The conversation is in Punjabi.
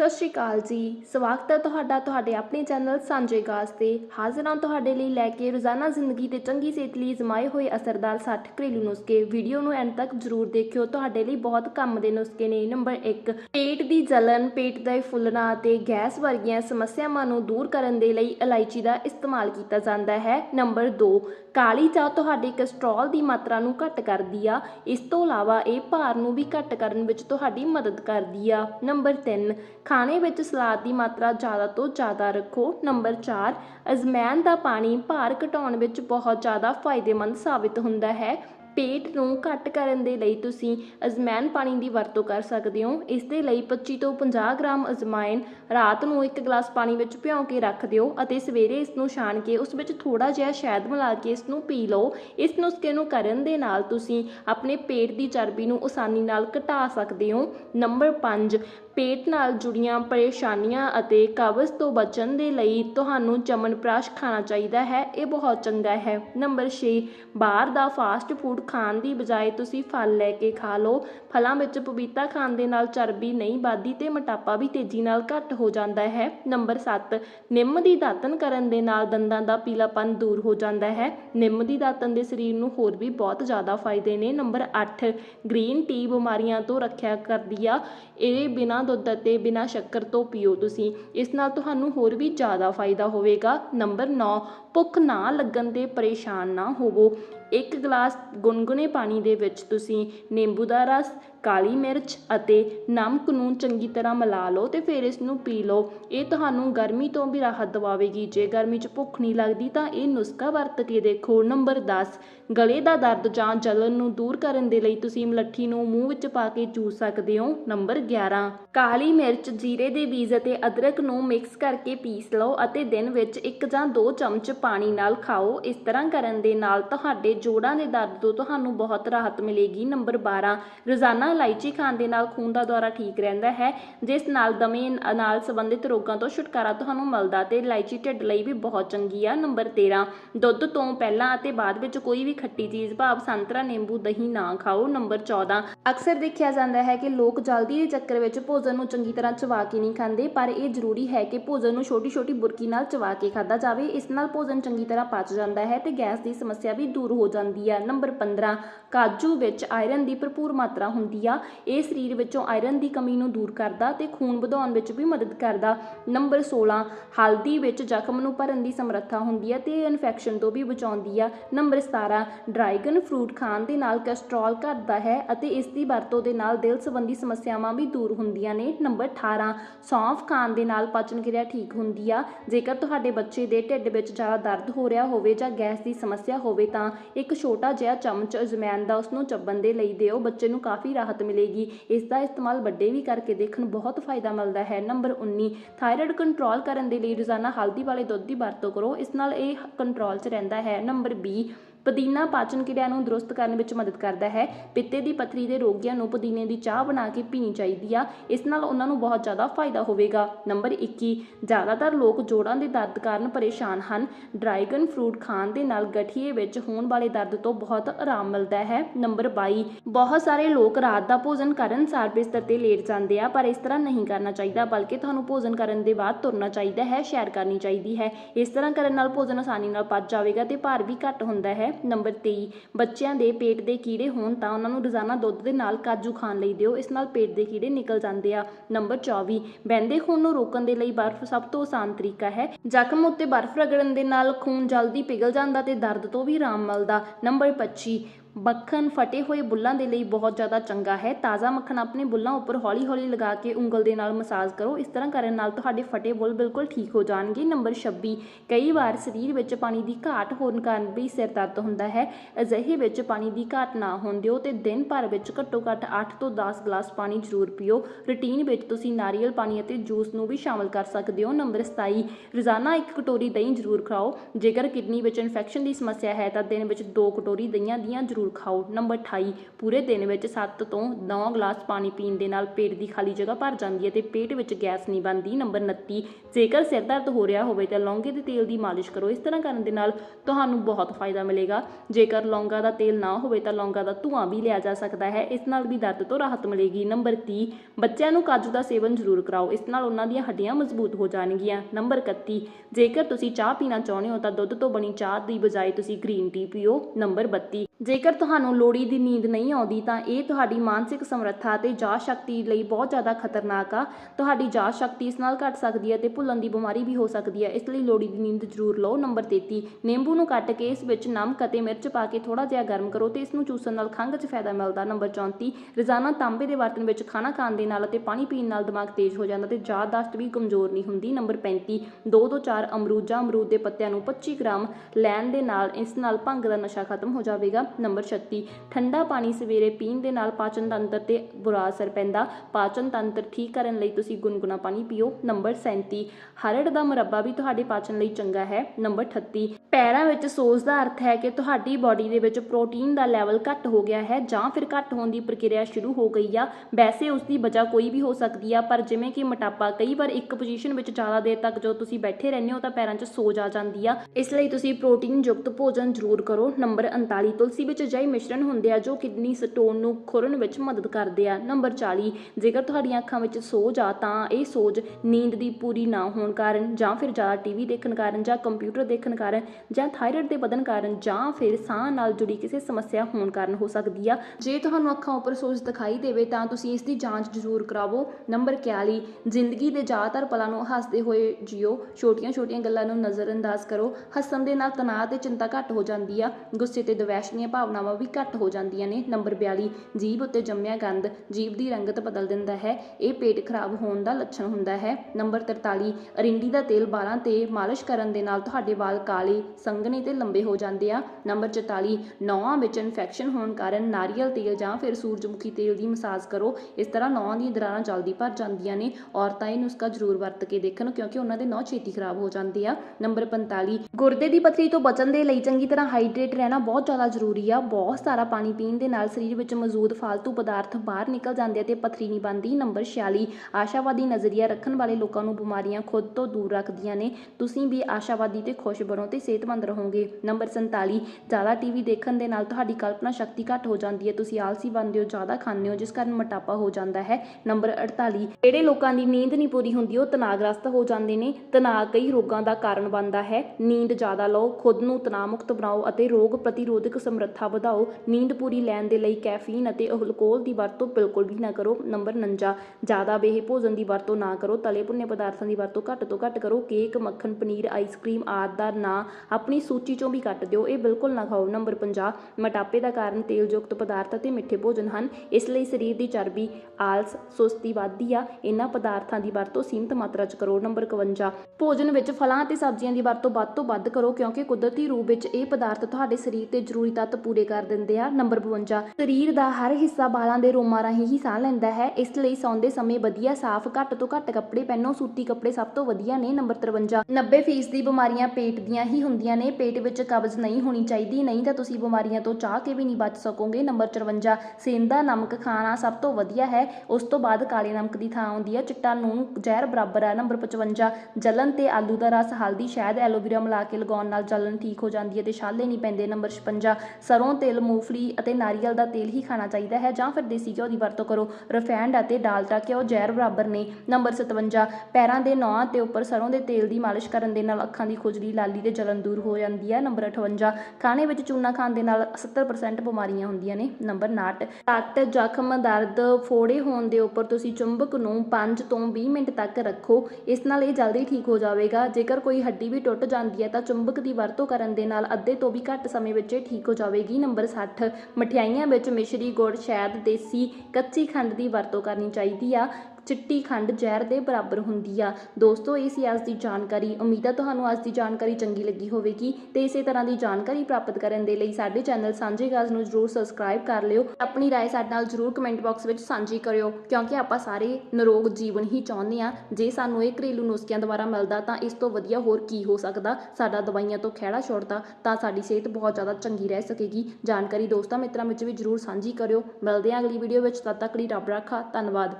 ਸਤਿ ਸ਼੍ਰੀ ਅਕਾਲ ਜੀ। ਸਵਾਗਤ ਹੈ ਤੁਹਾਡਾ ਤੁਹਾਡੇ ਆਪਣੇ ਚੈਨਲ ਸਾਂਝੇ ਗਾਸ ਤੇ। ਹਾਜ਼ਰ ਹਾਂ ਤੁਹਾਡੇ ਲਈ ਲੈ ਕੇ ਰੋਜ਼ਾਨਾ ਜ਼ਿੰਦਗੀ ਤੇ ਚੰਗੀ ਸਿਹਤ ਲਈ ਜਮਾਏ ਹੋਏ ਅਸਰਦਾਰ 60 ਘਰੇਲੂ ਨੁਸਖੇ। ਵੀਡੀਓ ਨੂੰ ਐਂਡ ਤੱਕ ਜ਼ਰੂਰ ਦੇਖਿਓ। ਤੁਹਾਡੇ ਲਈ ਬਹੁਤ ਕੰਮ ਦੇ ਨੁਸਖੇ ਨੇ। ਨੰਬਰ 1 ਪੇਟ ਦੀ ਜਲਨ, ਪੇਟ ਦਾ ਫੁੱਲਣਾ ਅਤੇ ਗੈਸ ਵਰਗੀਆਂ ਸਮੱਸਿਆਵਾਂ ਨੂੰ ਦੂਰ ਕਰਨ ਦੇ ਲਈ ਇਲਾਇਚੀ ਦਾ ਇਸਤੇਮਾਲ ਕੀਤਾ ਜਾਂਦਾ ਹੈ। ਨੰਬਰ 2 ਕਾਲੀ ਚਾਹ ਤੁਹਾਡੇ ਕੋਲੇਸਟ੍ਰੋਲ ਦੀ ਮਾਤਰਾ ਨੂੰ ਘੱਟ ਕਰਦੀ ਆ। ਇਸ ਤੋਂ ਇਲਾਵਾ ਇਹ ਭਾਰ ਨੂੰ ਵੀ ਘੱਟ ਕਰਨ ਵਿੱਚ ਤੁਹਾਡੀ ਮਦਦ ਕਰਦੀ ਆ। ਨੰਬਰ 3 ਖਾਣੇ ਵਿੱਚ ਸਲਾਦ ਦੀ ਮਾਤਰਾ ਜ਼ਿਆਦਾ ਤੋਂ ਜ਼ਿਆਦਾ ਰੱਖੋ। ਨੰਬਰ 4 ਅਜਮੈਨ ਦਾ ਪਾਣੀ ਭਾਰ ਘਟਾਉਣ ਵਿੱਚ ਬਹੁਤ ਜ਼ਿਆਦਾ ਫਾਇਦੇਮੰਦ ਸਾਬਿਤ ਹੁੰਦਾ ਹੈ। ਪੇਟ ਨੂੰ ਘੱਟ ਕਰਨ ਦੇ ਲਈ ਤੁਸੀਂ ਅਜਮੈਨ ਪਾਣੀ ਦੀ ਵਰਤੋਂ ਕਰ ਸਕਦੇ ਹੋ। ਇਸ ਦੇ ਲਈ 25 ਤੋਂ 50 ਗ੍ਰਾਮ ਅਜਮਾਇਨ ਰਾਤ ਨੂੰ ਇੱਕ ਗਲਾਸ ਪਾਣੀ ਵਿੱਚ ਭਿਓ ਕੇ ਰੱਖ ਦਿਓ ਅਤੇ ਸਵੇਰੇ ਇਸ ਨੂੰ ਛਾਣ ਕੇ ਉਸ ਵਿੱਚ ਥੋੜਾ ਜਿਹਾ ਸ਼ਹਿਦ ਮਿਲਾ ਕੇ ਇਸ ਨੂੰ ਪੀ ਲਓ। ਇਸ ਨੁਸਖੇ ਨੂੰ ਕਰਨ ਦੇ ਨਾਲ ਤੁਸੀਂ ਆਪਣੇ ਪੇਟ ਦੀ ਚਰਬੀ ਨੂੰ ਆਸਾਨੀ ਨਾਲ ਘਟਾ ਸਕਦੇ ਹੋ। ਨੰਬਰ 5 ਪੇਟ ਨਾਲ ਜੁੜੀਆਂ ਪਰੇਸ਼ਾਨੀਆਂ ਅਤੇ ਕਬਜ਼ ਤੋਂ ਬਚਣ ਦੇ ਲਈ ਤੁਹਾਨੂੰ ਚਮਨਪ੍ਰਾਸ਼ ਖਾਣਾ ਚਾਹੀਦਾ ਹੈ। ਇਹ ਬਹੁਤ ਚੰਗਾ ਹੈ। ਨੰਬਰ 6 ਬਾਹਰ ਦਾ ਫਾਸਟ ਫੂਡ ਖਾਣ ਦੀ ਬਜਾਏ ਤੁਸੀਂ ਫਲ ਲੈ ਕੇ ਖਾ ਲਓ। ਫਲਾਂ ਵਿੱਚ ਪਪੀਤਾ ਖਾਣ ਦੇ ਨਾਲ ਚਰਬੀ ਨਹੀਂ ਵੱਧਦੀ ਤੇ ਮੋਟਾਪਾ ਵੀ ਤੇਜ਼ੀ ਨਾਲ ਘੱਟ ਹੋ ਜਾਂਦਾ ਹੈ। ਨੰਬਰ 7 ਨਿੰਮ ਦੀ ਦਾਤਨ ਕਰਨ ਦੇ ਨਾਲ ਦੰਦਾਂ ਦਾ ਪੀਲਾਪਨ ਦੂਰ ਹੋ ਜਾਂਦਾ ਹੈ। ਨਿੰਮ ਦੀ ਦਾਤਨ ਦੇ ਸਰੀਰ ਨੂੰ ਹੋਰ ਵੀ ਬਹੁਤ ਜ਼ਿਆਦਾ ਫਾਇਦੇ ਨੇ। ਨੰਬਰ 8 ਗ੍ਰੀਨ ਟੀ ਬਿਮਾਰੀਆਂ ਤੋਂ ਰੱਖਿਆ ਕਰਦੀ ਆ। ਇਹ ਬਿਨਾਂ ਦੁੱਧ ਅਤੇ ਬਿਨਾਂ ਸ਼ੱਕਰ ਤੋਂ ਪੀਓ ਤੁਸੀਂ। ਇਸ ਨਾਲ ਤੁਹਾਨੂੰ ਹੋਰ ਵੀ ਜ਼ਿਆਦਾ ਫਾਇਦਾ ਹੋਵੇਗਾ। ਨੰਬਰ 9 ਭੁੱਖ ਨਾ ਲੱਗਣ ਤੇ ਪਰੇਸ਼ਾਨ ਨਾ ਹੋਵੋ। ਇੱਕ ਗਲਾਸ ਗੁਨਗੁਨੇ ਪਾਣੀ ਦੇ ਵਿੱਚ ਤੁਸੀਂ ਨਿੰਬੂ ਦਾ ਰਸ ਕਾਲੀ ਮਿਰਚ ਅਤੇ ਨਮਕ ਨੂੰ ਚੰਗੀ ਤਰ੍ਹਾਂ ਮਿਲਾ ਲਓ ਅਤੇ ਫਿਰ ਇਸ ਨੂੰ ਪੀ ਲਓ। ਇਹ ਤੁਹਾਨੂੰ ਗਰਮੀ ਤੋਂ ਵੀ ਰਾਹਤ ਦਵਾਵੇਗੀ। ਜੇ ਗਰਮੀ 'ਚ ਭੁੱਖ ਨਹੀਂ ਲੱਗਦੀ ਤਾਂ ਇਹ ਨੁਸਖਾ ਵਰਤ ਕੇ ਦੇਖੋ। ਨੰਬਰ 10 ਗਲੇ ਦਾ ਦਰਦ ਜਾਂ ਜਲਨ ਨੂੰ ਦੂਰ ਕਰਨ ਦੇ ਲਈ ਤੁਸੀਂ ਮਲੱਠੀ ਨੂੰ ਮੂੰਹ ਵਿੱਚ ਪਾ ਕੇ ਚੂਸ ਸਕਦੇ ਹੋ। ਨੰਬਰ 11 ਕਾਲੀ ਮਿਰਚ ਜੀਰੇ ਦੇ ਬੀਜ ਅਤੇ ਅਦਰਕ ਨੂੰ ਮਿਕਸ ਕਰਕੇ ਪੀਸ ਲਓ ਅਤੇ ਦਿਨ ਵਿੱਚ ਇੱਕ ਜਾਂ ਦੋ ਚਮਚ ਪਾਣੀ ਨਾਲ ਖਾਓ। ਇਸ ਤਰ੍ਹਾਂ ਕਰਨ ਦੇ ਨਾਲ ਤੁਹਾਡੇ ਜੋੜਾਂ ਦੇ ਦਰਦ ਤੋਂ ਤੁਹਾਨੂੰ ਬਹੁਤ ਰਾਹਤ ਮਿਲੇਗੀ। ਨੰਬਰ 12 ਰੋਜ਼ਾਨਾ ਇਲਾਇਚੀ ਖਾਣ ਦੇ ਨਾਲ ਖੂਨ ਦਾ ਦੌਰਾ ਠੀਕ ਰਹਿੰਦਾ ਹੈ, ਜਿਸ ਨਾਲ ਦਮੇ ਨਾਲ ਸੰਬੰਧਿਤ ਰੋਗਾਂ ਤੋਂ ਛੁਟਕਾਰਾ ਤੁਹਾਨੂੰ ਮਿਲਦਾ ਤੇ ਇਲਾਇਚੀ ਢਿੱਡ ਲਈ ਵੀ ਬਹੁਤ ਚੰਗੀ ਆ। ਨੰਬਰ 13 ਦੁੱਧ ਤੋਂ ਪਹਿਲਾਂ ਅਤੇ ਬਾਅਦ ਵਿੱਚ ਕੋਈ ਵੀ ਖੱਟੀ ਚੀਜ਼, ਭਾਵ ਸੰਤਰਾ, ਨਿੰਬੂ, ਦਹੀਂ ਨਾ ਖਾਓ। ਨੰਬਰ 14 ਅਕਸਰ ਦੇਖਿਆ ਜਾਂਦਾ ਹੈ ਕਿ ਲੋਕ ਜਲਦੀ ਦੇ ਚੱਕਰ ਵਿੱਚ ਭੋਜਨ ਨੂੰ ਚੰਗੀ ਤਰ੍ਹਾਂ ਚਵਾ ਕੇ ਨਹੀਂ ਖਾਂਦੇ, ਪਰ ਇਹ ਜ਼ਰੂਰੀ ਹੈ ਕਿ ਭੋਜਨ ਨੂੰ ਛੋਟੀ-ਛੋਟੀ ਬੁਰਕੀ ਨਾਲ ਚਵਾ ਕੇ ਖਾਦਾ ਜਾਵੇ। ਇਸ ਨਾਲ ਭੋਜਨ ਚੰਗੀ ਤਰ੍ਹਾਂ ਪਚ ਜਾਂਦਾ ਹੈ ਤੇ ਗੈਸ ਦੀ ਸਮੱਸਿਆ ਵੀ ਦੂਰ ਹੋ ਜਾਂਦੀ ਹੈ ਨੰਬਰ 15 ਕਾਜੂ ਵਿੱਚ ਆਇਰਨ ਦੀ ਭਰਪੂਰ ਮਾਤਰਾ ਹੁੰਦੀ ਆ, ਇਹ ਸਰੀਰ ਵਿੱਚੋਂ ਆਇਰਨ ਦੀ ਕਮੀ ਨੂੰ ਦੂਰ ਕਰਦਾ ਤੇ ਖੂਨ ਵਧਾਉਣ ਵਿੱਚ ਵੀ ਮਦਦ ਕਰਦਾ। ਨੰਬਰ 16 ਹਲਦੀ ਵਿੱਚ ਜ਼ਖਮ ਨੂੰ ਭਰਨ ਦੀ ਸਮਰੱਥਾ ਹੁੰਦੀ ਹੈ ਤੇ ਇਹ ਇਨਫੈਕਸ਼ਨ ਤੋਂ ਵੀ ਬਚਾਉਂਦੀ ਆ। ਨੰਬਰ 17 ਡਰੈਗਨ ਫਰੂਟ ਖਾਣ ਦੇ ਨਾਲ ਕੋਲੇਸਟ੍ਰੋਲ ਘਟਦਾ ਹੈ ਅਤੇ ਇਸ ਦੀ ਵਰਤੋਂ ਦੇ ਨਾਲ ਦਿਲ ਸੰਬੰਧੀ ਸਮੱਸਿਆਵਾਂ ਵੀ ਦੂਰ ਹੁੰਦੀਆਂ ਨੇ। ਨੰਬਰ 18 ਸੌਂਫ ਖਾਣ ਦੇ ਨਾਲ ਪਾਚਨ ਕਿਰਿਆ ਠੀਕ ਹੁੰਦੀ ਆ। ਜੇਕਰ ਤੁਹਾਡੇ ਬੱਚੇ ਦੇ ਢਿੱਡ ਵਿੱਚ ਜ਼ਿਆਦਾ ਦਰਦ ਹੋ ਰਿਹਾ ਹੋਵੇ ਜਾਂ ਗੈਸ ਦੀ ਸਮੱਸਿਆ ਹੋਵੇ ਤਾਂ ਇੱਕ ਛੋਟਾ ਜਿਹਾ ਚਮਚ ਅਜਮੈਨ ਦਾ ਉਸ ਨੂੰ ਚੱਬਣ ਦੇ ਲਈ ਦਿਓ। ਬੱਚੇ ਨੂੰ ਕਾਫੀ ਰਾਹਤ ਮਿਲੇਗੀ। ਇਸ ਦਾ ਇਸਤੇਮਾਲ ਵੱਡੇ ਵੀ ਕਰਕੇ ਦੇਖਣ ਬਹੁਤ ਫਾਇਦਾ ਮਿਲਦਾ ਹੈ। ਨੰਬਰ 19 ਥਾਇਰਾਇਡ ਕੰਟਰੋਲ ਕਰਨ ਦੇ ਲਈ ਰੋਜ਼ਾਨਾ ਹਲਦੀ ਵਾਲੇ ਦੁੱਧ ਦੀ ਵਰਤੋਂ ਕਰੋ। ਇਸ ਨਾਲ ਇਹ ਕੰਟਰੋਲ 'ਚ ਰਹਿੰਦਾ ਹੈ। ਨੰਬਰ 20 ਪੁਦੀਨਾ ਪਾਚਨ ਕਿਰਿਆ ਨੂੰ ਦਰੁਸਤ ਕਰਨ ਵਿੱਚ ਮਦਦ ਕਰਦਾ ਹੈ। ਪਿੱਤੇ ਦੀ ਪੱਥਰੀ ਦੇ ਰੋਗੀਆਂ ਨੂੰ ਪੁਦੀਨੇ ਦੀ ਚਾਹ ਬਣਾ ਕੇ ਪੀਣੀ ਚਾਹੀਦੀ ਆ। ਇਸ ਨਾਲ ਉਹਨਾਂ ਨੂੰ ਬਹੁਤ ਜ਼ਿਆਦਾ ਫਾਇਦਾ ਹੋਵੇਗਾ। ਨੰਬਰ 21 ਜ਼ਿਆਦਾਤਰ ਲੋਕ ਜੋੜਾਂ ਦੇ ਦਰਦ ਕਾਰਨ ਪਰੇਸ਼ਾਨ ਹਨ। ਡਰੈਗਨ ਫਰੂਟ ਖਾਣ ਦੇ ਨਾਲ ਗਠੀਏ ਵਿੱਚ ਹੋਣ ਵਾਲੇ ਦਰਦ ਤੋਂ ਬਹੁਤ ਆਰਾਮ ਮਿਲਦਾ ਹੈ। ਨੰਬਰ 22 ਬਹੁਤ ਸਾਰੇ ਲੋਕ ਰਾਤ ਦਾ ਭੋਜਨ ਕਰਨ ਸਾਰ ਬਿਸਤਰ ਤੇ ਲੇਟ ਜਾਂਦੇ ਆ, ਪਰ ਇਸ ਤਰ੍ਹਾਂ ਨਹੀਂ ਕਰਨਾ ਚਾਹੀਦਾ, ਬਲਕਿ ਤੁਹਾਨੂੰ ਭੋਜਨ ਕਰਨ ਦੇ ਬਾਅਦ ਤੁਰਨਾ ਚਾਹੀਦਾ ਹੈ, ਸੈਰ ਕਰਨੀ ਚਾਹੀਦੀ ਹੈ। ਇਸ ਤਰ੍ਹਾਂ ਕਰਨ ਨਾਲ ਭੋਜਨ ਆਸਾਨੀ ਨਾਲ ਪਚ ਜਾਵੇਗਾ ਤੇ ਭਾਰ ਵੀ ਘੱਟ ਹੁੰਦਾ ਹੈ। ਨੰਬਰ 23 ਬੱਚਿਆਂ ਦੇ ਪੇਟ ਦੇ ਕੀੜੇ ਹੋਣ ਤਾਂ ਉਹਨਾਂ ਨੂੰ ਰੋਜ਼ਾਨਾ ਦੁੱਧ ਦੇ ਨਾਲ ਕਾਜੂ ਖਾਣ ਲਈ ਦਿਓ। ਇਸ ਨਾਲ ਪੇਟ ਦੇ ਕੀੜੇ ਨਿਕਲ ਜਾਂਦੇ ਆ। ਨੰਬਰ 24 ਬਹਿੰਦੇ ਖੂਨ ਨੂੰ ਰੋਕਣ ਦੇ ਲਈ ਬਰਫ਼ ਸਭ ਤੋਂ ਆਸਾਨ ਤਰੀਕਾ ਹੈ। ਜ਼ਖਮ ਉੱਤੇ ਬਰਫ਼ ਰਗੜਨ ਦੇ ਨਾਲ ਖੂਨ ਜਲਦੀ ਪਿਘਲ ਜਾਂਦਾ ਤੇ ਦਰਦ ਤੋਂ ਵੀ ਆਰਾਮ ਮਿਲਦਾ। ਨੰਬਰ 25 ਮੱਖਣ ਫਟੇ ਹੋਏ ਬੁੱਲਾਂ ਦੇ ਲਈ ਬਹੁਤ ਜ਼ਿਆਦਾ ਚੰਗਾ ਹੈ। ਤਾਜ਼ਾ ਮੱਖਣ ਆਪਣੇ ਬੁੱਲਾਂ ਉੱਪਰ ਹੌਲੀ-ਹੌਲੀ ਲਗਾ ਕੇ ਉਂਗਲ ਦੇ ਨਾਲ ਮਸਾਜ ਕਰੋ। ਇਸ ਤਰ੍ਹਾਂ ਕਰਨ ਨਾਲ ਤੁਹਾਡੇ ਫਟੇ ਬੁੱਲ ਬਿਲਕੁਲ ਠੀਕ ਹੋ ਜਾਣਗੇ। ਨੰਬਰ 26 ਕਈ ਵਾਰ ਸਰੀਰ ਵਿੱਚ ਪਾਣੀ ਦੀ ਘਾਟ ਹੋਣ ਕਾਰਨ ਵੀ ਸਿਰ ਦਰਦ ਹੁੰਦਾ ਹੈ। ਅਜਿਹੇ ਵਿੱਚ ਪਾਣੀ ਦੀ ਘਾਟ ਨਾ ਹੋਣ ਦਿਓ ਤੇ ਦਿਨ ਭਰ ਵਿੱਚ ਘੱਟੋ-ਘੱਟ 8 ਤੋਂ 10 ਗਲਾਸ ਪਾਣੀ ਜ਼ਰੂਰ ਪੀਓ। ਰੁਟੀਨ ਵਿੱਚ ਤੁਸੀਂ ਨਾਰੀਅਲ ਪਾਣੀ ਅਤੇ ਜੂਸ ਨੂੰ ਵੀ ਸ਼ਾਮਲ ਕਰ ਸਕਦੇ ਹੋ। ਨੰਬਰ 27 ਰੋਜ਼ਾਨਾ ਇੱਕ ਕਟੋਰੀ ਦਹੀਂ ਜ਼ਰੂਰ ਖਾਓ। ਜੇਕਰ ਕਿਡਨੀ ਵਿੱਚ ਇਨਫੈਕਸ਼ਨ ਦੀ ਸਮੱਸਿਆ ਹੈ ਤਾਂ ਦਿਨ ਵਿੱਚ ਦੋ ਕਟੋਰੀ ਦਹੀਂਆਂ ਦੀਆਂ ਜ਼ਰੂਰ ਖਾਓ। ਨੰਬਰ 28 ਪੂਰੇ ਦਿਨ ਵਿੱਚ 7 ਤੋਂ 9 ਗਲਾਸ ਪਾਣੀ ਪੀਣ ਦੇ ਨਾਲ ਪੇਟ ਦੀ ਖਾਲੀ ਜਗ੍ਹਾ ਭਰ ਜਾਂਦੀ ਹੈ ਤੇ ਪੇਟ ਵਿੱਚ ਗੈਸ ਨਹੀਂ ਬਣਦੀ। ਨੰਬਰ 29 ਜੇਕਰ ਸਿਰ ਦਰਦ ਹੋ ਰਿਹਾ ਹੋਵੇ ਤਾਂ ਲੌਂਗੇ ਦੇ ਤੇਲ ਦੀ ਮਾਲਿਸ਼ ਕਰੋ। ਇਸ ਤਰ੍ਹਾਂ ਕਰਨ ਦੇ ਨਾਲ ਤੁਹਾਨੂੰ ਬਹੁਤ ਫਾਇਦਾ ਮਿਲੇਗਾ। ਜੇਕਰ ਲੌਂਗਾ ਦਾ ਤੇਲ ਨਾ ਹੋਵੇ ਤਾਂ ਲੌਂਗਾ ਦਾ ਧੂਆਂ ਵੀ ਲਿਆ ਜਾ ਸਕਦਾ ਹੈ। ਇਸ ਨਾਲ ਵੀ ਦਰਦ ਤੋਂ ਰਾਹਤ ਮਿਲੇਗੀ। ਨੰਬਰ 30 ਬੱਚਿਆਂ ਨੂੰ ਕਾਜੂ ਦਾ ਸੇਵਨ ਜ਼ਰੂਰ ਕਰਾਓ। ਇਸ ਨਾਲ ਉਹਨਾਂ ਦੀਆਂ ਹੱਡੀਆਂ ਮਜ਼ਬੂਤ ਹੋ ਜਾਣਗੀਆਂ। ਨੰਬਰ 31 ਜੇਕਰ ਤੁਸੀਂ ਚਾਹ ਪੀਣਾ ਚਾਹੁੰਦੇ ਹੋ ਤਾਂ ਦੁੱਧ ਤੋਂ ਬਣੀ ਚਾਹ ਦੀ ਬਜਾਏ ਤੁਸੀਂ ਗ੍ਰੀਨ ਟੀ ਪੀਓ। ਨੰਬਰ 32 ਜੇਕਰ ਤੁਹਾਨੂੰ ਲੋੜੀ ਦੀ ਨੀਂਦ ਨਹੀਂ ਆਉਂਦੀ ਤਾਂ ਇਹ ਤੁਹਾਡੀ ਮਾਨਸਿਕ ਸਮਰੱਥਾ ਅਤੇ ਜਾਚ ਸ਼ਕਤੀ ਲਈ ਬਹੁਤ ਜ਼ਿਆਦਾ ਖਤਰਨਾਕ ਆ। ਤੁਹਾਡੀ ਜਾਚ ਸ਼ਕਤੀ ਇਸ ਨਾਲ ਘਟ ਸਕਦੀ ਹੈ ਤੇ ਭੁੱਲਣ ਦੀ ਬਿਮਾਰੀ ਵੀ ਹੋ ਸਕਦੀ ਹੈ। ਇਸ ਲਈ ਲੋੜੀ ਦੀ ਨੀਂਦ ਜ਼ਰੂਰ ਲਓ। ਨੰਬਰ 33 ਨਿੰਬੂ ਨੂੰ ਕੱਟ ਕੇ ਇਸ ਵਿੱਚ ਨਮਕ ਅਤੇ ਮਿਰਚ ਪਾ ਕੇ ਥੋੜਾ ਜਿਹਾ ਗਰਮ ਕਰੋ ਤੇ ਇਸ ਨੂੰ ਚੂਸਣ ਨਾਲ ਖੰਘ 'ਚ ਫਾਇਦਾ ਮਿਲਦਾ। ਨੰਬਰ 34 ਰੋਜ਼ਾਨਾ ਤਾਂਬੇ ਦੇ ਬਰਤਨ ਵਿੱਚ ਖਾਣਾ ਖਾਣ ਦੇ ਨਾਲ ਅਤੇ ਪਾਣੀ ਪੀਣ ਨਾਲ ਦਿਮਾਗ ਤੇਜ਼ ਹੋ ਜਾਂਦਾ ਤੇ ਯਾਦਦਾਸ਼ਤ ਵੀ ਕਮਜ਼ੋਰ ਨਹੀਂ ਹੁੰਦੀ। ਨੰਬਰ 35 2 ਤੋਂ 4 ਅਮਰੂਦ ਜਾਂ ਅਮਰੂਦ ਦੇ ਪੱਤਿਆਂ ਨੂੰ 25 ਗ੍ਰਾਮ ਲੈਣ ਦੇ ਨਾਲ ਇਸ ਨਾਲ ਭੰਗ ਦਾ ਨਸ਼ਾ ਖਤਮ ਹੋ ਜਾਵੇਗਾ। ਨੰਬਰ 36 ਠੰਡਾ ਪਾਣੀ ਸਵੇਰੇ ਪੀਣ ਦੇ ਨਾਲ ਪਾਚਨ ਤੰਤਰ ਤੇ ਬੁਰਾ ਅਸਰ ਪੈਂਦਾ। ਪਾਚਨ ਤੰਤਰ ਠੀਕ ਕਰਨ ਲਈ ਤੁਸੀਂ ਗੁਨਗੁਣਾ ਪਾਣੀ ਪੀਓ। ਨੰਬਰ 37 ਹਰੜ ਦਾ ਮੁਰੱਬਾ ਵੀ ਤੁਹਾਡੇ ਪਾਚਨ ਲਈ ਚੰਗਾ ਹੈ। ਨੰਬਰ 38 ਪੈਰਾਂ ਵਿੱਚ ਸੋਜ ਦਾ ਅਰਥ ਹੈ ਕਿ ਤੁਹਾਡੀ ਬਾਡੀ ਦੇ ਵਿੱਚ ਪ੍ਰੋਟੀਨ ਦਾ ਲੈਵਲ ਘੱਟ ਹੋ ਗਿਆ ਹੈ ਜਾਂ ਫਿਰ ਘੱਟ ਹੋਣ ਦੀ ਪ੍ਰਕਿਰਿਆ ਸ਼ੁਰੂ ਹੋ ਗਈ ਆ। ਵੈਸੇ ਉਸ ਦੀ ਵਜ੍ਹਾ ਕੋਈ ਵੀ ਹੋ ਸਕਦੀ ਆ, ਪਰ ਜਿਵੇਂ ਕਿ ਮੋਟਾਪਾ ਕਈ ਵਾਰ ਇੱਕ ਪੋਜੀਸ਼ਨ ਵਿੱਚ ਜ਼ਿਆਦਾ ਦੇਰ ਤੱਕ ਜੋ ਤੁਸੀਂ ਬੈਠੇ ਰਹਿੰਦੇ ਹੋ ਤਾਂ ਪੈਰਾਂ 'ਚ ਸੋਜ ਆ ਜਾਂਦੀ ਆ। ਇਸ ਲਈ ਤੁਸੀਂ ਪ੍ਰੋਟੀਨ ਯੁਕਤ ਭੋਜਨ ਜ਼ਰੂਰ ਕਰੋ। ਨੰਬਰ 39 ਤੁਲਸੀ ਵਿੱਚ ਅਜਿਹੇ ਮਿਸ਼ਰਣ ਹੁੰਦੇ ਆ ਜੋ ਕਿਡਨੀ ਸਟੋਨ ਨੂੰ ਖੁਰਨ ਵਿੱਚ ਮਦਦ ਕਰਦੇ ਆ। ਨੰਬਰ 40 ਜੇਕਰ ਤੁਹਾਡੀਆਂ ਅੱਖਾਂ ਵਿੱਚ ਸੋਜ ਆ ਤਾਂ ਇਹ ਸੋਜ ਨੀਂਦ ਦੀ ਪੂਰੀ ਨਾ ਹੋਣ ਕਾਰਨ ਜਾਂ ਫਿਰ ਜ਼ਿਆਦਾ ਟੀਵੀ ਦੇਖਣ ਕਾਰਨ ਜਾਂ ਕੰਪਿਊਟਰ ਦੇਖਣ ਕਾਰਨ ਜਾਂ ਥਾਇਰਾਇਡ ਦੇ ਵਧਣ ਕਾਰਨ ਜਾਂ ਫਿਰ ਸਾਹ ਨਾਲ ਜੁੜੀ ਕਿਸੇ ਸਮੱਸਿਆ ਹੋਣ ਕਾਰਨ ਹੋ ਸਕਦੀ ਆ। ਜੇ ਤੁਹਾਨੂੰ ਅੱਖਾਂ ਉੱਪਰ ਸੋਜ ਦਿਖਾਈ ਦੇਵੇ ਤਾਂ ਤੁਸੀਂ ਇਸ ਦੀ ਜਾਂਚ ਜ਼ਰੂਰ ਕਰਾਵੋ। ਨੰਬਰ 41 ਜ਼ਿੰਦਗੀ ਦੇ ਜ਼ਿਆਦਾਤਰ ਪਲਾਂ ਨੂੰ ਹੱਸਦੇ ਹੋਏ ਜਿਓ। ਛੋਟੀਆਂ-ਛੋਟੀਆਂ ਗੱਲਾਂ ਨੂੰ ਨਜ਼ਰਅੰਦਾਜ਼ ਕਰੋ। ਹੱਸਣ ਦੇ ਨਾਲ ਤਣਾਅ ਤੇ ਚਿੰਤਾ ਘੱਟ ਹੋ ਜਾਂਦੀ ਆ। ਗੁੱਸੇ ਤੇ ਦਵੈਸ਼ ਦੀਆਂ ਭਾਵਨਾਵਾਂ ਵੀ ਘੱਟ ਹੋ ਜਾਂਦੀਆਂ ਨੇ। ਨੰਬਰ 42 ਜੀਭ ਉੱਤੇ ਜੰਮਿਆ ਗੰਦ ਜੀਭ ਦੀ ਰੰਗਤ ਬਦਲ ਦਿੰਦਾ ਹੈ, ਇਹ ਪੇਟ ਖਰਾਬ ਹੋਣ ਦਾ ਲੱਛਣ ਹੁੰਦਾ ਹੈ। ਨੰਬਰ 43 ਅਰਿੰਡੀ ਦਾ ਤੇਲ ਵਾਲਾਂ ਤੇ ਮਾਲਿਸ਼ ਕਰਨ ਦੇ ਨਾਲ ਤੁਹਾਡੇ ਵਾਲ ਕਾਲੇ, ਸੰਘਣੇ ਤੇ ਲੰਬੇ ਹੋ ਜਾਂਦੇ ਆ। ਨੰਬਰ 44 ਨੌਹਾਂ ਵਿੱਚ ਇਨਫੈਕਸ਼ਨ ਹੋਣ ਕਾਰਨ ਨਾਰੀਅਲ ਤੇਲ ਜਾਂ ਫਿਰ ਸੂਰਜਮੁਖੀ ਤੇਲ ਦੀ ਮਸਾਜ ਕਰੋ। ਇਸ ਤਰ੍ਹਾਂ ਨੌਹਾਂ ਦੀਆਂ ਦਰਾਰਾਂ ਜਲਦੀ ਭਰ ਜਾਂਦੀਆਂ ਨੇ। ਔਰਤਾਂ ਇਹ ਨੁਸਖਾ ਜ਼ਰੂਰ ਵਰਤ ਕੇ ਦੇਖਣ ਕਿਉਂਕਿ ਉਹਨਾਂ ਦੇ ਨੌ ਛੇਤੀ ਖਰਾਬ ਹੋ ਜਾਂਦੇ ਆ। ਨੰਬਰ 45 ਗੁਰਦੇ ਦੀ ਪੱਥਰੀ ਤੋਂ ਬਚਣ ਦੇ ਲਈ ਚੰਗੀ ਤਰ੍ਹਾਂ ਹਾਈਡਰੇਟ ਰਹਿਣਾ ਬਹੁਤ ਜ਼ਿਆਦਾ ਜ਼ਰੂਰੀ ਆ। ਬਹੁਤ ਸਾਰਾ ਪਾਣੀ ਪੀਣ ਦੇ ਨਾਲ ਸਰੀਰ ਵਿੱਚ ਮੌਜੂਦ ਫालतू ਪਦਾਰਥ ਬਾਹਰ ਨਿਕਲ ਜਾਂਦੇ ਆ ਤੇ ਪੱਥਰੀ ਨਹੀਂ ਬਣਦੀ। ਨੰਬਰ 46 ਆਸ਼ਾਵਾਦੀ ਨਜ਼ਰੀਆ ਰੱਖਣ ਵਾਲੇ ਲੋਕਾਂ ਨੂੰ ਬਿਮਾਰੀਆਂ ਖੁਦ ਤੋਂ ਦੂਰ ਰੱਖਦੀਆਂ ਨੇ। ਤੁਸੀਂ ਵੀ ਆਸ਼ਾਵਾਦੀ ਤੇ ਖੁਸ਼ ਬਣੋ ਤੇ ਸਿਹਤਮੰਦ ਰਹੋਗੇ। ਨੰਬਰ 47 ਜ਼ਿਆਦਾ ਟੀਵੀ ਦੇਖਣ ਦੇ ਨਾਲ ਤੁਹਾਡੀ ਕਲਪਨਾ ਸ਼ਕਤੀ ਘੱਟ ਹੋ ਜਾਂਦੀ ਹੈ। ਤੁਸੀਂ ਆਲਸੀ ਬਣਦੇ ਹੋ, ਜ਼ਿਆਦਾ ਖਾਂਦੇ ਹੋ, ਜਿਸ ਕਾਰਨ ਮੋਟਾਪਾ ਹੋ ਜਾਂਦਾ ਹੈ। ਨੰਬਰ 48 ਜਿਹੜੇ ਲੋਕਾਂ ਦੀ ਨੀਂਦ ਨਹੀਂ ਪੂਰੀ ਹੁੰਦੀ, ਉਹ ਤਣਾਅਗ੍ਰਸਤ ਹੋ ਜਾਂਦੇ ਨੇ। ਤਣਾਅ ਕਈ ਰੋਗਾਂ ਦਾ ਕਾਰਨ ਬਣਦਾ ਹੈ। ਨੀਂਦ ਜ਼ਿਆਦਾ ਲਓ, ਖੁਦ ਨੂੰ ਤਣਾਅ ਮੁਕਤ ਬਣਾਓ ਅਤੇ ਰੋਗ ਪ੍ਰਤੀਰੋਧਕ ਸਮਰੱਥਾ ਵਧਾਓ, ਨੀਂਦ ਪੂਰੀ ਲੈਣ ਦੇ ਲਈ ਕੈਫੀਨ ਅਤੇ ਅਲਕੋਹਲ ਦੀ ਵਰਤੋਂ ਬਿਲਕੁਲ ਵੀ ਨਾ ਕਰੋ। ਨੰਬਰ 49 ਜ਼ਿਆਦਾ ਬੇਹੇ ਭੋਜਨ ਦੀ ਵਰਤੋਂ ਨਾ ਕਰੋ, ਤਲੇ ਭੁੰਨੇ ਪਦਾਰਥਾਂ ਦੀ ਵਰਤੋਂ ਘੱਟ ਤੋਂ ਘੱਟ ਕਰੋ, ਕੇਕ, ਮੱਖਣ, ਪਨੀਰ ਆਈਸਕ੍ਰੀਮ ਆਦਿ ਦਾ ਨਾ ਆਪਣੀ ਸੂਚੀ ਚੋਂ ਵੀ ਕੱਟ ਦਿਓ। ਇਹ ਬਿਲਕੁਲ ਨਾ ਖਾਓ। ਨੰਬਰ 50 ਮੋਟਾਪੇ ਦਾ ਕਾਰਨ ਤੇਲਯੁਕਤ ਪਦਾਰਥ ਅਤੇ ਮਿੱਠੇ ਭੋਜਨ ਹਨ। ਇਸ ਲਈ ਸਰੀਰ ਦੀ ਚਰਬੀ, ਆਲਸ, ਸੁਸਤੀ ਵੱਧਦੀ ਆ। ਇਹਨਾਂ ਪਦਾਰਥਾਂ ਦੀ ਵਰਤੋਂ ਸੀਮਤ ਮਾਤਰਾ 'ਚ ਕਰੋ। ਨੰਬਰ 51 ਭੋਜਨ ਵਿੱਚ ਫਲਾਂ ਅਤੇ ਸਬਜ਼ੀਆਂ ਦੀ ਵਰਤੋਂ ਵੱਧ ਤੋਂ ਵੱਧ ਕਰੋ, ਕਿਉਂਕਿ ਕੁਦਰਤੀ ਰੂਪ ਵਿੱਚ ਇਹ ਪਦਾਰਥ ਤੁਹਾਡੇ ਸਰੀਰ ਤੇ ਜ਼ਰੂਰੀ ਤੱਤ ਪੂਰੇ ਕਰ ਦਿੰਦੇ ਆ। ਨੰਬਰ 52 ਸਰੀਰ ਦਾ ਹਰ ਹਿੱਸਾ ਬਾਲਾਂ ਦੇ ਰੋਮਾਂ ਰਾਹੀਂ ਹੀ ਸਾਹ ਲੈਂਦਾ ਹੈ। ਇਸ ਲਈ ਸੌਂਦੇ ਸਮੇਂ ਵਧੀਆ, ਸਾਫ਼, ਘੱਟ ਤੋਂ ਘੱਟ ਕੱਪੜੇ, ਪਹਿਨੋ, ਸੂਤੀ ਕੱਪੜੇ ਸਭ ਤੋਂ ਵਧੀਆ ਨੇ। ਨੰਬਰ 53 90% ਦੀ ਬਿਮਾਰੀਆਂ ਪੇਟ ਦੀਆਂ ਹੀ ਹੁੰਦੀਆਂ ਨੇ। ਪੇਟ ਵਿੱਚ ਕਬਜ਼ ਨਹੀਂ ਹੋਣੀ ਚਾਹੀਦੀ, ਨਹੀਂ ਤਾਂ ਤੁਸੀਂ ਬਿਮਾਰੀਆਂ ਤੋਂ ਚਾਹ ਕੇ ਵੀ ਨਹੀਂ ਬਚ ਸਕੋਗੇ। ਨੰਬਰ 54 ਸੇਂਦਾ ਨਮਕ ਖਾਣਾ ਸਭ ਤੋਂ ਵਧੀਆ ਹੈ। ਉਸ ਤੋਂ ਬਾਅਦ ਕਾਲੇ ਨਮਕ ਦੀ ਥਾਂ ਆਉਂਦੀ ਹੈ ਚਿੱਟਾ ਨੂਣ ਜ਼ਹਿਰ ਬਰਾਬਰ ਹੈ ਨੰਬਰ 55 ਜਲਨ ਤੇ ਆਲੂ ਦਾ ਰਸ ਹਲਦੀ, ਸ਼ਹਿਦ, ਐਲੋਵੇਰਾ ਮਿਲਾ ਕੇ ਲਗਾਉਣ ਨਾਲ ਜਲਨ ਠੀਕ ਹੋ ਜਾਂਦੀ ਹੈ ਤੇ ਛਾਲੇ ਨਹੀਂ ਪੈਂਦੇ। ਨੰਬਰ 56 ਸਰੋਂ, ਤੇਲ, ਮੂੰਗਫਲੀ ਅਤੇ ਨਾਰੀਅਲ ਦਾ ਤੇਲ ਹੀ ਖਾਣਾ ਚਾਹੀਦਾ ਹੈ ਜਾਂ ਫਿਰ ਦੇਸੀ ਘਿਓ ਦੀ ਵਰਤੋਂ ਕਰੋ। ਰਫੈਂਡ ਅਤੇ ਡਾਲਟਾ ਘਿਓ ਜ਼ਹਿਰ ਬਰਾਬਰ ਨੇ। ਨੰਬਰ 57 ਪੈਰਾਂ ਦੇ ਨੌਹਾਂ ਤੇ ਉੱਪਰ ਸਰੋਂ ਦੇ ਤੇਲ ਦੀ ਮਾਲਿਸ਼ ਕਰਨ ਦੇ ਨਾਲ ਅੱਖਾਂ ਦੀ ਖੁਜਲੀ, ਲਾਲੀ ਤੇ ਜਲਨ ਦੂਰ ਹੋ ਜਾਂਦੀ ਹੈ। ਨੰਬਰ 58 ਖਾਣੇ ਵਿੱਚ ਚੂਨਾ ਖਾਣ ਦੇ ਨਾਲ 70% ਬਿਮਾਰੀਆਂ ਹੁੰਦੀਆਂ ਨੇ। ਨੰਬਰ 59 ਤੱਤ ਜ਼ਖਮ, ਦਰਦ, ਫੋੜੇ ਹੋਣ ਦੇ ਉੱਪਰ ਤੁਸੀਂ ਚੁੰਬਕ ਨੂੰ 5 ਤੋਂ 20 ਮਿੰਟ ਤੱਕ ਰੱਖੋ। ਇਸ ਨਾਲ ਇਹ ਜਲਦੀ ਠੀਕ ਹੋ ਜਾਵੇਗਾ। ਜੇਕਰ ਕੋਈ ਹੱਡੀ ਵੀ ਟੁੱਟ ਜਾਂਦੀ ਹੈ ਤਾਂ ਚੁੰਬਕ ਦੀ ਵਰਤੋਂ ਕਰਨ ਦੇ ਨਾਲ ਅੱਧੇ ਤੋਂ ਵੀ ਘੱਟ ਸਮੇਂ ਵਿੱਚ ਇਹ ਠੀਕ ਹੋ ਜਾਵੇਗੀ। ਨੰਬਰ 60 ਮਠਿਆਈਆਂ ਵਿੱਚ ਮਿਸ਼ਰੀ ਗੁੜ ਸ਼ਹਿਦ, ਦੇਸੀ ਕੱਚੀ ਖੰਡ ਦੀ ਵਰਤੋਂ ਕਰਨੀ ਚਾਹੀਦੀ ਆ। ਚਿੱਟੀ ਖੰਡ ਜ਼ਹਿਰ ਦੇ ਬਰਾਬਰ ਹੁੰਦੀ ਆ ਦੋਸਤੋ ਇਹ ਸੀ ਅੱਜ ਦੀ ਜਾਣਕਾਰੀ ਉਮੀਦ ਹੈ ਤੁਹਾਨੂੰ ਅੱਜ ਦੀ ਜਾਣਕਾਰੀ ਚੰਗੀ ਲੱਗੀ ਹੋਵੇਗੀ ਤੇ ਇਸੇ ਤਰ੍ਹਾਂ ਦੀ ਜਾਣਕਾਰੀ ਪ੍ਰਾਪਤ ਕਰਨ ਦੇ ਲਈ ਸਾਡੇ ਚੈਨਲ ਸਾਂਝੇ ਗਾਜ਼ ਨੂੰ ਜਰੂਰ ਸਬਸਕ੍ਰਾਈਬ ਕਰ ਲਿਓ ਆਪਣੀ رائے ਸਾਡੇ ਨਾਲ ਜਰੂਰ ਕਮੈਂਟ ਬਾਕਸ ਵਿੱਚ ਸਾਂਝੀ ਕਰਿਓ ਕਿਉਂਕਿ ਆਪਾਂ ਸਾਰੇ ਨਿਰੋਗ ਜੀਵਨ ਹੀ ਚਾਹੁੰਦੇ ਆ ਜੇ ਸਾਨੂੰ ਇਹ ਘਰੇਲੂ ਨੁਸਖਿਆਂ ਦੁਆਰਾ ਮਿਲਦਾ ਤਾਂ ਇਸ ਤੋਂ ਵਧੀਆ ਹੋਰ ਕੀ ਹੋ ਸਕਦਾ ਸਾਡਾ ਦਵਾਈਆਂ ਤੋਂ ਖਹਿੜਾ ਛੁੱਟਦਾ ਤਾਂ ਸਾਡੀ ਸਿਹਤ ਬਹੁਤ ਜ਼ਿਆਦਾ ਚੰਗੀ ਰਹਿ ਸਕੇਗੀ ਜਾਣਕਾਰੀ ਦੋਸਤਾਂ ਮਿੱਤਰਾਂ ਵਿੱਚ ਵੀ ਜਰੂਰ ਸਾਂਝੀ ਕਰਿਓ ਮਿਲਦੇ ਹਾਂ ਅਗਲੀ ਵੀਡੀਓ ਵਿੱਚ ਤਦ ਤੱਕ ਲਈ ਰੱਬ ਰਾਖਾ ਧੰਨਵਾਦ